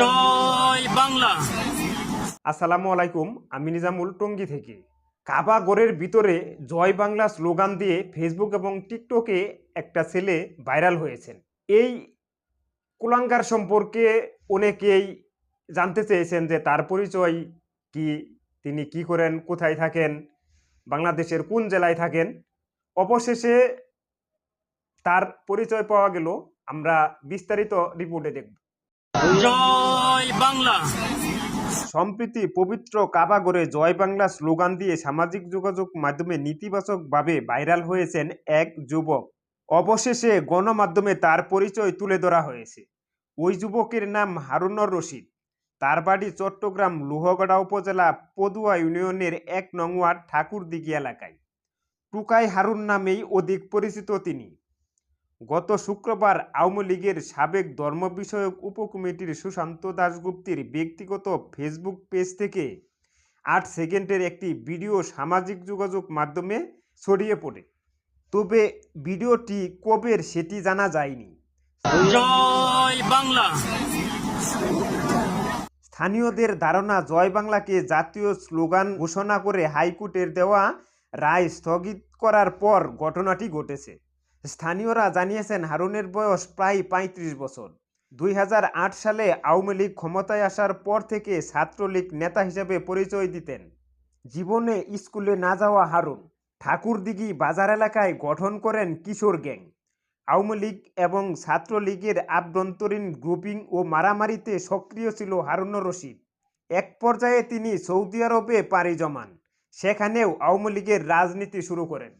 জয় বাংলা। আসসালামু আলাইকুম, আমি নিজামুল টঙ্গী থেকে। কাবা গড়ের ভিতরে জয় বাংলা স্লোগান দিয়ে ফেসবুক এবং টিকটকে একটা ছেলে ভাইরাল হয়েছেন। এই কুলাঙ্গার সম্পর্কে অনেকেই জানতে চেয়েছেন যে তার পরিচয় কি, তিনি কি করেন, কোথায় থাকেন, বাংলাদেশের কোন জেলায় থাকেন। অবশেষে তার পরিচয় পাওয়া গেল, আমরা বিস্তারিত রিপোর্টে দেখব। সম্প্রতি পবিত্র কাবাগরে জয় বাংলা স্লোগান দিয়ে সামাজিক যোগাযোগ মাধ্যমে নেতিবাচকভাবে ভাইরাল হয়েছেন এক যুবক। অবশেষে গণমাধ্যমে তার পরিচয় তুলে ধরা হয়েছে। ওই যুবকের নাম হারুনর রশিদ। তার বাড়ি চট্টগ্রাম লোহগড়া উপজেলা পদুয়া ইউনিয়নের এক নং ওয়ার্ড ঠাকুরদিঘি এলাকায়। টুকাই হারুন নামেই অধিক পরিচিত তিনি। গত শুক্রবার আওয়ামী লীগের সাবেক ধর্ম বিষয়ক উপকমিটির সুশান্ত দাশগুপ্তির ব্যক্তিগত ফেসবুক পেজ থেকে আট সেকেন্ডের একটি ভিডিও সামাজিক যোগাযোগ মাধ্যমে ছড়িয়ে পড়ে। তবে ভিডিওটি কবের সেটি জানা যায়নি। জয় বাংলা। স্থানীয়দের ধারণা জয় বাংলাকে জাতীয় স্লোগান ঘোষণা করে হাইকোর্টের দেওয়া রায় স্থগিত করার পর ঘটনাটি ঘটেছে। স্থানীয়রা জানিয়েছেন হারুনের বয়স প্রায় পঁয়ত্রিশ বছর। দুই হাজার আট সালে আওয়ামী লীগ ক্ষমতায় আসার পর থেকে ছাত্রলীগ নেতা হিসেবে পরিচয় দিতেন। জীবনে স্কুলে না যাওয়া হারুন ঠাকুরদিঘি বাজার এলাকায় গঠন করেন কিশোর গ্যাং। আওয়ামী লীগ এবং ছাত্রলীগের আভ্যন্তরীণ গ্রুপিং ও মারামারিতে সক্রিয় ছিল হারুনুর রশিদ। এক পর্যায়ে তিনি সৌদি আরবে পাড়ি জমান। সেখানেও আওয়ামী লীগের রাজনীতি শুরু করেন।